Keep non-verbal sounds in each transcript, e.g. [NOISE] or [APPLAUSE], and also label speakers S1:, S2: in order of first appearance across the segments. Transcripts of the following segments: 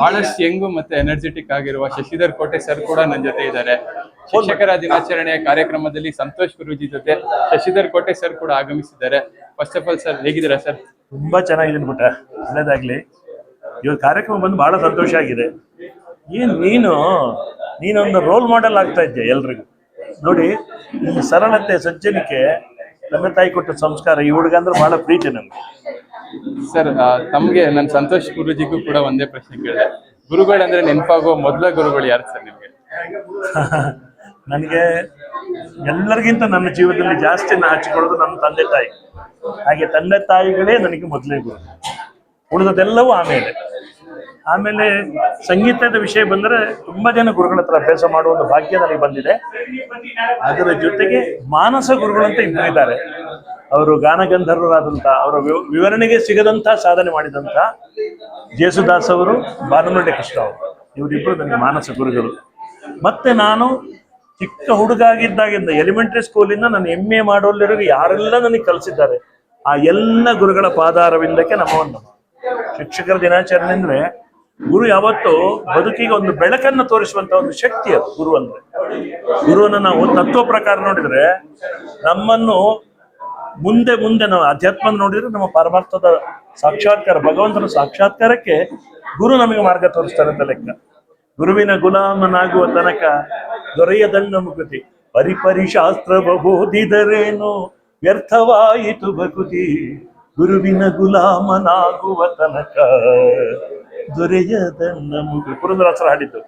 S1: ಬಹಳಷ್ಟು ಯಂಗು ಮತ್ತೆ ಎನರ್ಜೆಟಿಕ್ ಆಗಿರುವ ಶಶಿಧರ್ ಕೋಟೆ ಸರ್ ಕೂಡ ನನ್ನ ಜೊತೆ ಇದ್ದಾರೆ. ಶಿಕ್ಷಕರ ದಿನಾಚರಣೆಯ ಕಾರ್ಯಕ್ರಮದಲ್ಲಿ ಸಂತೋಷ್ ಗುರುಜಿ ಜೊತೆ ಶಶಿಧರ್ ಕೋಟೆ ಸರ್ ಕೂಡ ಆಗಮಿಸಿದ್ದಾರೆ. ಫಸ್ಟ್ ಆಫ್ ಆಲ್ ಸರ್ ಹೇಗಿದ್ದೀರಾ ಸರ್
S2: ತುಂಬಾ ಚೆನ್ನಾಗಿದೆ ಬಿಟ್ಟ ಒಳ್ಳೇದಾಗ್ಲಿ. ಇವತ್ತು ಕಾರ್ಯಕ್ರಮ ಬಂದು ಬಹಳ ಸಂತೋಷ ಆಗಿದೆ. ಏನ್ ನೀನು? ನೀನೊಂದು ರೋಲ್ ಮಾಡೆಲ್ ಆಗ್ತಾ ಇದ್ದೆ ಎಲ್ರಿಗೂ? ನೋಡಿ ಈ ಸರಳತೆ ಸಜ್ಜನಿಕೆ ತಂದೆ ತಾಯಿ ಕೊಟ್ಟ ಸಂಸ್ಕಾರ ಈ ಹುಡುಗ ಅಂದ್ರೆ ಬಹಳ ಪ್ರೀತಿ ನಮ್ಗೆ.
S1: ಸರ್ ತಮ್ಗೆ ನನ್ನ ಸಂತೋಷ್ ಗುರುಜಿಗೂ ಕೂಡ ಒಂದೇ ಪ್ರಶ್ನೆ ಕೇಳಿದೆ. ಗುರುಗಳಂದ್ರೆ ನೆನಪಾಗುವ ಮೊದಲ ಗುರುಗಳು ಯಾರು ಸರ್ ನಿಮ್ಗೆ? [LAUGHS]
S2: ನನಗೆ ಎಲ್ಲರಿಗಿಂತ ನನ್ನ ಜೀವನದಲ್ಲಿ ಜಾಸ್ತಿ ನಾ ಹಚ್ಕೊಳ್ಳೋದು ನನ್ನ ತಂದೆ ತಾಯಿ. ಹಾಗೆ ತಂದೆ ತಾಯಿಗಳೇ ನನಗೆ ಮೊದಲೇ ಗುರು. ಉಳಿದದೆಲ್ಲವೂ ಆಮೇಲೆ. ಆಮೇಲೆ ಸಂಗೀತದ ವಿಷಯ ಬಂದರೆ ತುಂಬಾ ಜನ ಗುರುಗಳ ಹತ್ರ ಅಭ್ಯಾಸ ಮಾಡುವ ಒಂದು ಭಾಗ್ಯ ನನಗೆ ಬಂದಿದೆ. ಅದರ ಜೊತೆಗೆ ಮಾನಸ ಗುರುಗಳಂತ ಇಬ್ಬರು ಇದ್ದಾರೆ. ಅವರು ಗಾನಗಂಧರ್ವರಾದಂಥ, ಅವರ ವಿವ- ವಿವರಣೆಗೆ ಸಿಗದಂಥ ಸಾಧನೆ ಮಾಡಿದಂಥ ಜೇಸುದಾಸ್ ಅವರು ಬಾನಮಳ್ಳಿ ಕೃಷ್ಣ ಅವರು. ಇವರಿಬ್ಬರು ನನಗೆ ಮಾನಸ ಗುರುಗಳು. ಮತ್ತೆ ನಾನು ಚಿಕ್ಕ ಹುಡುಗ ಆಗಿದ್ದಾಗಿಂದ ಎಲಿಮೆಂಟರಿ ಸ್ಕೂಲಿಂದ ನಾನು ಎಂ ಎ ಮಾಡೋಲ್ಲರಿಗೂ ಯಾರೆಲ್ಲ ನನಗೆ ಕಲಿಸಿದ್ದಾರೆ, ಆ ಎಲ್ಲ ಗುರುಗಳ ಪಾದಾರವಿಂದಕ್ಕೆ ಒಂದು ಶಿಕ್ಷಕರ ದಿನಾಚರಣೆ ಅಂದ್ರೆ ಗುರು ಯಾವತ್ತು ಬದುಕಿಗೆ ಒಂದು ಬೆಳಕನ್ನ ತೋರಿಸುವಂತ ಒಂದು ಶಕ್ತಿ ಅದು, ಗುರು ಅಂದ್ರೆ. ಗುರುವನ್ನ ನಾವು ತತ್ವ ಪ್ರಕಾರ ನೋಡಿದ್ರೆ ನಮ್ಮನ್ನು ಮುಂದೆ ಮುಂದೆ ನಾವು ಅಧ್ಯಾತ್ಮ ನೋಡಿದ್ರೆ ನಮ್ಮ ಪರಮಾರ್ಥದ ಸಾಕ್ಷಾತ್ಕಾರ, ಭಗವಂತನ ಸಾಕ್ಷಾತ್ಕಾರಕ್ಕೆ ಗುರು ನಮಗೆ ಮಾರ್ಗ ತೋರಿಸ್ತಾರೆ ಅಂತ ಲೆಕ್ಕ. ಗುರುವಿನ ಗುಲಾಮನಾಗುವ ತನಕ ದೊರೆಯದಂಡ ಮುಕುತಿ. ಪರಿಪರಿ ಶಾಸ್ತ್ರ ಬೋಧಿದರೇನು ವ್ಯರ್ಥವಾಯಿತು ಭಕುತಿ. ಗುರುವಿನ ಗುಲಾಮನಾಗುವ ತನಕ ದೊರೆಯದನ್ನ ನಮಗೆ ಪುರಂದರಾಸರ ಹಾಡಿದ್ದು.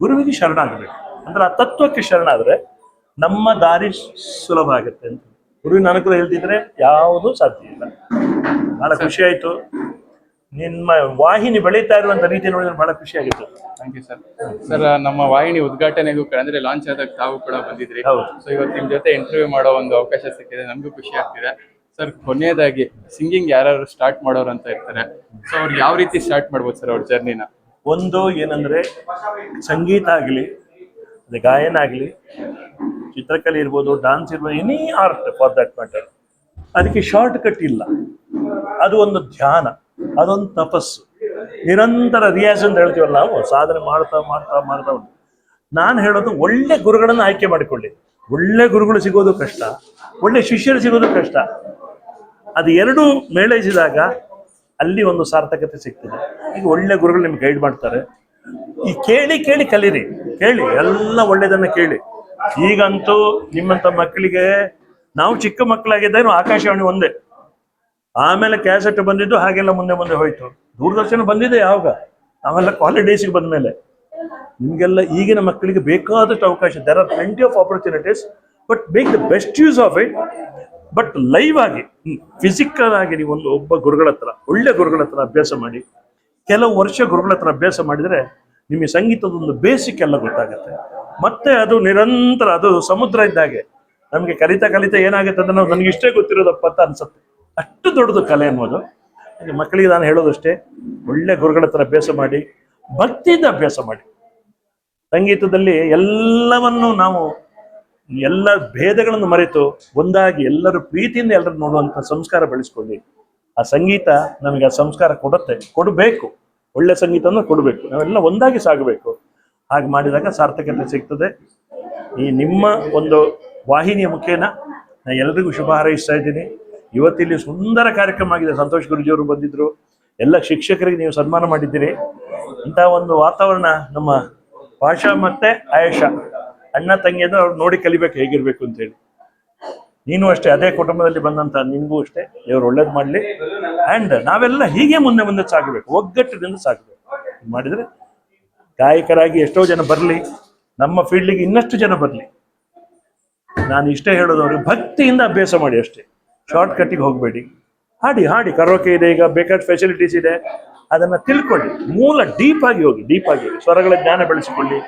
S2: ಗುರುವಿಗೆ ಶರಣಾಗಬೇಕು ಅಂದ್ರೆ ಆ ತತ್ವಕ್ಕೆ ಶರಣಾದ್ರೆ ನಮ್ಮ ದಾರಿ ಸುಲಭ ಆಗುತ್ತೆ ಅಂತ. ಗುರುವಿನ ಅನುಕೂಲ ಇಲ್ದಿದ್ರೆ ಯಾವುದೂ ಸಾಧ್ಯ ಇಲ್ಲ. ಬಹಳ ಖುಷಿ ಆಯ್ತು. ನಿಮ್ಮ ವಾಹಿನಿ ಬೆಳೀತಾ ಇರುವಂತ ರೀತಿ ನೋಡಿದ್ರೆ ಬಹಳ ಖುಷಿ ಆಗಿತ್ತು.
S1: ಥ್ಯಾಂಕ್ ಯು ಸರ್ ಸರ್ ನಮ್ಮ ವಾಹಿನಿ ಉದ್ಘಾಟನೆಗೂ ಕೂಡ ಅಂದ್ರೆ ಲಾಂಚ್ ಆದಾಗ ತಾವು ಕೂಡ ಬಂದಿದ್ರಿ.
S2: ಹೌದು.
S1: ಸೊ ಇವತ್ತು ನಿಮ್ ಜೊತೆ ಇಂಟರ್ವ್ಯೂ ಮಾಡೋ ಒಂದು ಅವಕಾಶ ಸಿಕ್ಕಿದೆ. ನಮಗೂ ಖುಷಿ ಆಗ್ತಿದೆ. ಸರ್, ಕೊನೆಯದಾಗಿ ಸಿಂಗಿಂಗ್ ಯಾರು ಸ್ಟಾರ್ಟ್ ಮಾಡೋರು ಅಂತ ಇರ್ತಾರೆ. ಸೊ ಅವ್ರು ಯಾವ ರೀತಿ ಸ್ಟಾರ್ಟ್ ಮಾಡ್ಬೋದು ಸರ್ ಅವ್ರ ಜರ್ನಿನ
S2: ಒಂದು ಏನಂದ್ರೆ ಸಂಗೀತ ಆಗಲಿ ಗಾಯನ ಆಗಲಿ, ಚಿತ್ರಕಲೆ ಇರ್ಬೋದು ಡಾನ್ಸ್ ಇರ್ಬೋದು any art for that matter ಅದಕ್ಕೆ ಶಾರ್ಟ್ ಕಟ್ ಇಲ್ಲ. ಅದು ಒಂದು ಧ್ಯಾನ, ಅದೊಂದು ತಪಸ್ಸು. ನಿರಂತರ ರಿಯಾಜ್ ಅಂತ ಹೇಳ್ತೀವಲ್ಲ ನಾವು, ಸಾಧನೆ ಮಾಡ್ತಾ ಮಾಡ್ತಾ ಮಾಡ್ತಾ ಉಂಟು. ನಾನು ಹೇಳೋದು ಒಳ್ಳೆ ಗುರುಗಳನ್ನು ಆಯ್ಕೆ ಮಾಡಿಕೊಳ್ಳಿ. ಒಳ್ಳೆ ಗುರುಗಳು ಸಿಗೋದು ಕಷ್ಟ, ಒಳ್ಳೆ ಶಿಷ್ಯರು ಸಿಗೋದು ಕಷ್ಟ. ಅದು ಎರಡು ಮೇಳೈಸಿದಾಗ ಅಲ್ಲಿ ಒಂದು ಸಾರ್ಥಕತೆ ಸಿಗ್ತದೆ. ಈಗ ಒಳ್ಳೆ ಗುರುಗಳು ನಿಮ್ಗೆ ಗೈಡ್ ಮಾಡ್ತಾರೆ. ಈ ಕೇಳಿ ಕೇಳಿ ಕಲೀರಿ. ಕೇಳಿ, ಎಲ್ಲ ಒಳ್ಳೇದನ್ನ ಕೇಳಿ. ಈಗಂತೂ ನಿಮ್ಮಂತ ಮಕ್ಕಳಿಗೆ, ನಾವು ಚಿಕ್ಕ ಮಕ್ಕಳಾಗಿದ್ದೇನು ಆಕಾಶವಾಣಿ ಒಂದೇ. ಆಮೇಲೆ ಕ್ಯಾಸೆಟ್ ಬಂದಿದ್ದು ಹಾಗೆಲ್ಲ ಮುಂದೆ ಮುಂದೆ ಹೋಯ್ತು. ದೂರದರ್ಶನ ಬಂದಿದೆ ಯಾವಾಗ? ನಾವೆಲ್ಲ ಕಾಲೇಜ್ ಡೇಸಿಗೆ ಬಂದ್ಮೇಲೆ. ನಿಮಗೆಲ್ಲ ಈಗಿನ ಮಕ್ಕಳಿಗೆ ಬೇಕಾದಷ್ಟು ಅವಕಾಶ. There are plenty of opportunities but make the best use of it but live ಆಗಿ ಫಿಸಿಕಲ್ ಆಗಿ ನೀವು ಒಂದು ಒಬ್ಬ ಗುರುಗಳ ಹತ್ರ, ಒಳ್ಳೆ ಗುರುಗಳ ಹತ್ರ ಅಭ್ಯಾಸ ಮಾಡಿ, ಕೆಲವು ವರ್ಷ ಗುರುಗಳ ಹತ್ರ ಅಭ್ಯಾಸ ಮಾಡಿದ್ರೆ ನಿಮಗೆ ಸಂಗೀತದ ಒಂದು ಬೇಸಿಕ್ ಎಲ್ಲ ಗೊತ್ತಾಗುತ್ತೆ. ಮತ್ತೆ ಅದು ನಿರಂತರ, ಅದು ಸಮುದ್ರ ಇದ್ದಾಗೆ ನಮಗೆ ಕಲಿತಾ ಕಲಿತಾ ಏನಾಗುತ್ತೆ ಅಂತ ನಾವು ನನಗೆ ಇಷ್ಟೇ ಗೊತ್ತಿರೋದಪ್ಪ ಅಂತ ಅನ್ಸುತ್ತೆ. ಅಷ್ಟು ದೊಡ್ಡದು ಕಲೆ ಅನ್ನೋದು. ಮಕ್ಕಳಿಗೆ ನಾನು ಹೇಳೋದಷ್ಟೇ, ಒಳ್ಳೆ ಗುರುಗಳ ಹತ್ರ ಅಭ್ಯಾಸ ಮಾಡಿ, ಭಕ್ತಿಯಿಂದ ಅಭ್ಯಾಸ ಮಾಡಿ. ಸಂಗೀತದಲ್ಲಿ ಎಲ್ಲವನ್ನು ನಾವು ಎಲ್ಲ ಭೇದಗಳನ್ನು ಮರೆತು ಒಂದಾಗಿ ಎಲ್ಲರೂ ಪ್ರೀತಿಯಿಂದ ಎಲ್ಲರೂ ನೋಡುವಂತ ಸಂಸ್ಕಾರ ಬೆಳೆಸ್ಕೊಳ್ಳಿ. ಆ ಸಂಗೀತ ನಮಗೆ ಆ ಸಂಸ್ಕಾರ ಕೊಡುತ್ತೆ. ಕೊಡಬೇಕು. ಒಳ್ಳೆ ಸಂಗೀತವನ್ನು ಕೊಡಬೇಕು. ನಾವೆಲ್ಲ ಒಂದಾಗಿ ಸಾಗಬೇಕು. ಹಾಗೆ ಮಾಡಿದಾಗ ಸಾರ್ಥಕತೆ ಸಿಗ್ತದೆ. ಈ ನಿಮ್ಮ ಒಂದು ವಾಹಿನಿಯ ಮುಖೇನ ನಾನು ಎಲ್ರಿಗೂ ಶುಭ ಹಾರೈಸ್ತಾ ಇದ್ದೀನಿ. ಇವತ್ತಿಲ್ಲಿ ಸುಂದರ ಕಾರ್ಯಕ್ರಮ ಆಗಿದೆ. ಸಂತೋಷ್ ಗುರುಜಿಯವರು ಬಂದಿದ್ರು. ಎಲ್ಲ ಶಿಕ್ಷಕರಿಗೆ ನೀವು ಸನ್ಮಾನ ಮಾಡಿದ್ದೀರಿ. ಇಂಥ ಒಂದು ವಾತಾವರಣ ನಮ್ಮ ಭಾಷಾ ಮತ್ತೆ ಆಯೇಷಾ ಅಣ್ಣ ತಂಗಿಯನ್ನು ಅವ್ರು ನೋಡಿ ಕಲಿಬೇಕು ಹೇಗಿರ್ಬೇಕು ಅಂತೇಳಿ ನೀನು ಅಷ್ಟೇ, ಅದೇ ಕುಟುಂಬದಲ್ಲಿ ಬಂದಂತ ನಿನ್ಗೂ ಅಷ್ಟೇ, ದೇವ್ರು ಒಳ್ಳೇದು ಮಾಡ್ಲಿ. ಅಂಡ್ ನಾವೆಲ್ಲ ಹೀಗೆ ಮುಂದೆ ಮುಂದೆ ಸಾಗಬೇಕು, ಒಗ್ಗಟ್ಟಿನಿಂದ ಸಾಗಬೇಕು. ಮಾಡಿದ್ರೆ ಗಾಯಕರಾಗಿ ಎಷ್ಟೋ ಜನ ಬರಲಿ, ನಮ್ಮ ಫೀಲ್ಡಿಗೆ ಇನ್ನಷ್ಟು ಜನ ಬರಲಿ. ನಾನು ಇಷ್ಟೇ ಹೇಳೋದು, ಅವ್ರಿಗೆ ಭಕ್ತಿಯಿಂದ ಅಭ್ಯಾಸ ಮಾಡಿ ಅಷ್ಟೇ. ಶಾರ್ಟ್ ಕಟ್ಟಿಗೆ ಹೋಗಬೇಡಿ. ಹಾಡಿ ಹಾಡಿ ಕರೋಕೆ ಇದೆ, ಈಗ ಬೇಕಾದ ಫೆಸಿಲಿಟೀಸ್ ಇದೆ. ಅದನ್ನ ತಿಳ್ಕೊಳ್ಳಿ, ಮೂಲ ಡೀಪ್ ಆಗಿ ಹೋಗಿ ಡೀಪ್ ಆಗಿ ಸ್ವರಗಳ ಜ್ಞಾನ ಬೆಳೆಸಿಕೊಳ್ಳಿ.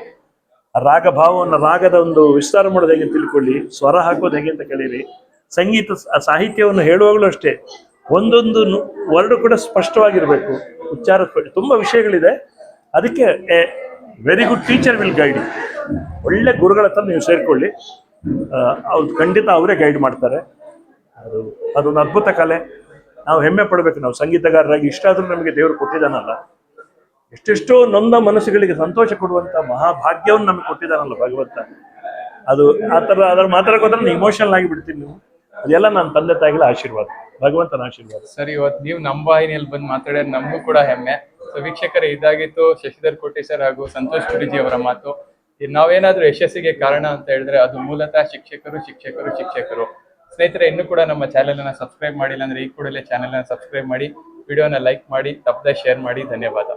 S2: ರಾಗ ಭಾವವನ್ನು ರಾಗದ ಒಂದು ವಿಸ್ತಾರ ಮಾಡೋದು ಹೇಗೆ ತಿಳ್ಕೊಳ್ಳಿ, ಸ್ವರ ಹಾಕೋದು ಹೇಗೆ ಅಂತ ಕಲೀರಿ ಸಂಗೀತ, ಸಾಹಿತ್ಯವನ್ನು ಹೇಳುವಾಗಲೂ ಅಷ್ಟೇ, ಒಂದೊಂದು ವರ್ಡ್ ಕೂಡ ಸ್ಪಷ್ಟವಾಗಿರಬೇಕು. ಉಚ್ಚಾರ ತುಂಬ ವಿಷಯಗಳಿದೆ. ಅದಕ್ಕೆ, a very good teacher will guide ಒಳ್ಳೆ ಗುರುಗಳ ಹತ್ರ ನೀವು ಸೇರಿಕೊಳ್ಳಿ. ಅವ್ರು ಖಂಡಿತ ಅವರೇ ಗೈಡ್ ಮಾಡ್ತಾರೆ. ಅದು ಅದೊಂದು ಅದ್ಭುತ ಕಲೆ. ನಾವು ಹೆಮ್ಮೆ ಪಡಬೇಕು ನಾವು. ಸಂಗೀತಗಾರರಾಗಿ ಇಷ್ಟಾದರೂ ನಮಗೆ ದೇವರು ಕೊಟ್ಟಿದ್ದಾನಲ್ಲ. ಎಷ್ಟೆಷ್ಟೋ ನೊಂದ ಮನಸ್ಸುಗಳಿಗೆ ಸಂತೋಷ ಕೊಡುವಂತ ಮಹಾಭಾಗ್ಯವನ್ನು ನಮಗೆ ಕೊಟ್ಟಿದ್ದಾನಲ್ಲ ಭಗವಂತ. ಅದು ಆ ಥರ ಅದ್ರ ಮಾತಾಡೋಕೋದ್ರೆ ಇಮೋಷನಲ್ ಆಗಿ ಬಿಡ್ತೀನಿ ನೀವು. ಅದೆಲ್ಲ ನನ್ನ ತಂದೆ ತಾಯಿಗಳ ಆಶೀರ್ವಾದ, ಭಗವಂತನ ಆಶೀರ್ವಾದ.
S1: ಸರಿ, ಇವತ್ತು ನೀವು ನಮ್ಮ ವಾಹಿನಿಯಲ್ಲಿ ಬಂದು ಮಾತಾಡೋದು ನಮಗೂ ಕೂಡ ಹೆಮ್ಮೆ. ಸೊ ವೀಕ್ಷಕರೇ, ಇದಾಗಿತ್ತು ಶಶಿಧರ್ ಕೋಟೆ ಸರ್ ಹಾಗೂ ಸಂತೋಷ್ ಗುರುಜಿ ಅವರ ಮಾತು. ನಾವೇನಾದ್ರೂ ಯಶಸ್ಸಿಗೆ ಕಾರಣ ಅಂತ ಹೇಳಿದ್ರೆ ಅದು ಮೂಲತಃ ಶಿಕ್ಷಕರು ಶಿಕ್ಷಕರು ಶಿಕ್ಷಕರು. ಸ್ನೇಹಿತರೆ, ಇನ್ನೂ ಕೂಡ ನಮ್ಮ ಚಾನೆಲ್ ಅನ್ನ ಸಬ್ಸ್ಕ್ರೈಬ್ ಮಾಡಿಲ್ಲ ಅಂದ್ರೆ ಈ ಕೂಡಲೇ ಚಾನೆಲ್ ಅನ್ನ ಸಬ್ಸ್ಕ್ರೈಬ್ ಮಾಡಿ ವಿಡಿಯೋನ ಲೈಕ್ ಮಾಡಿ, ತಪ್ಪದೆ ಶೇರ್ ಮಾಡಿ. ಧನ್ಯವಾದ.